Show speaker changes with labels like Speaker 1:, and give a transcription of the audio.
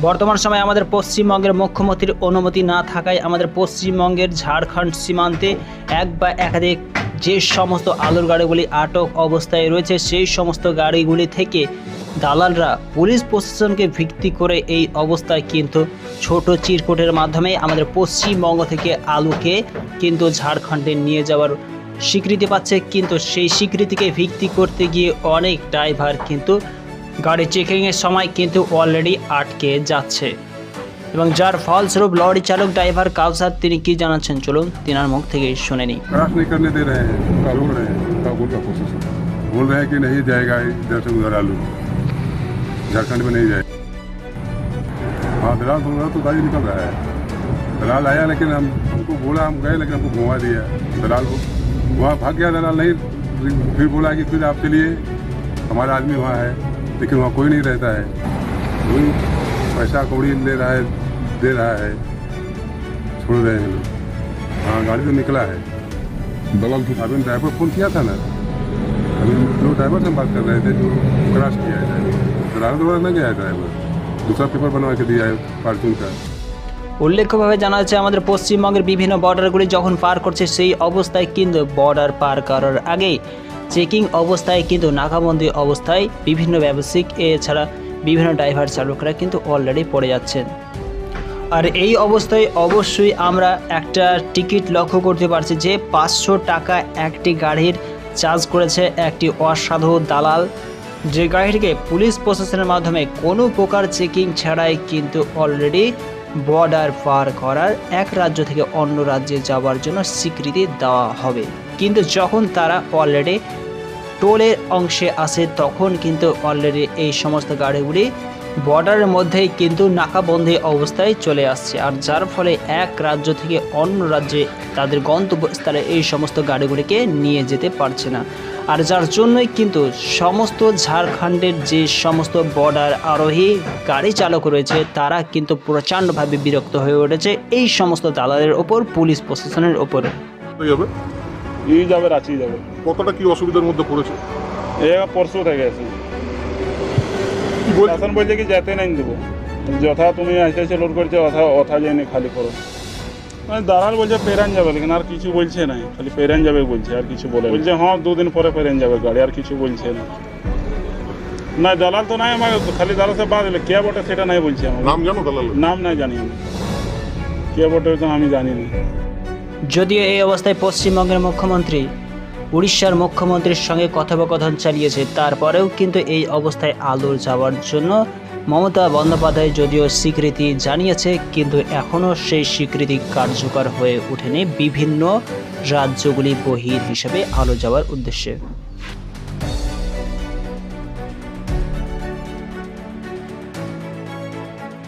Speaker 1: বর্তমান সময়ে আমাদের পশ্চিমবঙ্গের মুখ্যমন্ত্রীর অনুমতি না থাকায় আমাদের পশ্চিমবঙ্গের ঝাড়খণ্ড সীমান্তে এক বা একাধিক যে সমস্ত আলুর গাড়িগুলি আটক অবস্থায় রয়েছে, সেই সমস্ত গাড়িগুলি থেকে দালালরা, পুলিশ প্রশাসনকে ভিত্তি করে এই অবস্থায় কিন্তু ছোট চিরকুটের মাধ্যমে আমাদের পশ্চিমবঙ্গ থেকে আলুকে কিন্তু ঝাড়খণ্ডে নিয়ে যাওয়ার স্বীকৃতি পাচ্ছে। কিন্তু সেই স্বীকৃতিকে ভিত্তি করতে গিয়ে অনেক ড্রাইভার কিন্তু গাড়ি চেকিংয়ের সময় কিন্তু অলরেডি আটকে যাচ্ছে এবং যার ফলস্বরূপ লরি চালক ড্রাইভার কাউসার তিনি কি জানাচ্ছেন চলুন তিনার মুখ থেকে শুনে নিই
Speaker 2: क्रॉस नहीं करने दे रहे हैं उसका रोक रहे हैं काबुल का कोशिश बोल रहे हैं कि नहीं जाएगा इधर से उधर आलू झारखंड में नहीं जाएगा हाँ दलाल बोल रहा तो गाड़ी निकल रहा है दलाल आया लेकिन हम हमको बोला हम गए लेकिन हमको घुमा दिया दलाल को वहाँ भाग गया दलाल नहीं फिर बोला कि फिर आप चलिए हमारा आदमी वहाँ है लेकिन वहाँ कोई नहीं रहता है वही पैसा कौड़ी ले रहा है दे रहा है छोड़ रहे हैं लोग हाँ गाड़ी तो निकला है दलाल की अभी ड्राइवर फोन किया था ना अभी जो ड्राइवर से हम बात कर रहे थे जो क्रॉस किया है ड्राइवर दलाल द्वारा नहीं गया है ड्राइवर दूसरा पेपर बनवा के दिया है फार्चून का
Speaker 1: উল্লেখ্যভাবে জানা যাচ্ছে আমাদের পশ্চিমবঙ্গের বিভিন্ন বর্ডারগুলি যখন পার করছে সেই অবস্থায় কিন্তু বর্ডার পার করার আগেই চেকিং অবস্থায় কিন্তু নাকাবন্দি অবস্থায় বিভিন্ন ব্যবসায়িক, এছাড়া বিভিন্ন ড্রাইভার চালকরা কিন্তু অলরেডি পড়ে যাচ্ছেন। আর এই অবস্থায় অবশ্যই আমরা একটা টিকিট লক্ষ্য করতে পারছি যে পাঁচশো টাকা একটি গাড়ির চার্জ করেছে একটি অসাধু দালাল। যে গাড়িটিকে পুলিশ প্রশাসনের মাধ্যমে কোনো প্রকার চেকিং ছাড়াই কিন্তু অলরেডি বর্ডার পার করার এক রাজ্য থেকে অন্য রাজ্যে যাওয়ার জন্য স্বীকৃতি দেওয়া হবে। কিন্তু যখন তারা অলরেডি টোলের অংশে আসে তখন কিন্তু অলরেডি এই সমস্ত গাড়িগুলি বর্ডারের মধ্যেই কিন্তু নাকাবন্দি অবস্থায় চলে আসছে। আর যার ফলে এক রাজ্য থেকে অন্য রাজ্যে তাদের গন্তব্যস্থলে এই সমস্ত গাড়িগুলিকে নিয়ে যেতে পারছে না। আর যার জন্যই কিন্তু সমস্ত ঝাড়খণ্ডের যে সমস্ত বর্ডার আরোহী গাড়ি চালক রয়েছে তারা কিন্তু প্রচণ্ডভাবে বিরক্ত হয়ে উঠেছে এই সমস্ত দালালের ওপর পুলিশ প্রশাসনের ওপর।
Speaker 3: কোথায় যাবে?
Speaker 4: রাঁচি যাবে
Speaker 3: কতটা কি অসুবিধার মধ্যে পড়েছে?
Speaker 4: পরশু থেকে আছে বলছে কি যেতে নাই দেবো। যথা তুমি আইসে লোড করছ অথা অথা যায়নি খালি করো। মানে দালাল বলছে পেরান যাবে লেকিন আর কিছু বলছে না খালি পেরান যাবে বলছে আর কিছু বলে বলছে হ্যাঁ দুদিন পরে পেরান যাবে গাড়ি আর কিছু বলছে না। না দালাল তো নাই আমার খালি দালাল সে বাদ দিলে কে বটে সেটা নাই বলছে আমার
Speaker 3: নাম জানো দালাল
Speaker 4: নাম নাই জানি আমি। কে বটে তো আমি জানি না।
Speaker 1: যদিও এই অবস্থায় পশ্চিমবঙ্গের মুখ্যমন্ত্রী উড়িষ্যার মুখ্যমন্ত্রীর সঙ্গে কথোপকথন চালিয়েছে তারপরেও কিন্তু এই অবস্থায় আলুর যাওয়ার জন্য মমতা বন্দ্যোপাধ্যায় যদিও স্বীকৃতি জানিয়েছে, কিন্তু এখনও সেই স্বীকৃতি কার্যকর হয়ে ওঠেনি বিভিন্ন রাজ্যগুলি বহির হিসেবে আলো যাওয়ার উদ্দেশ্যে।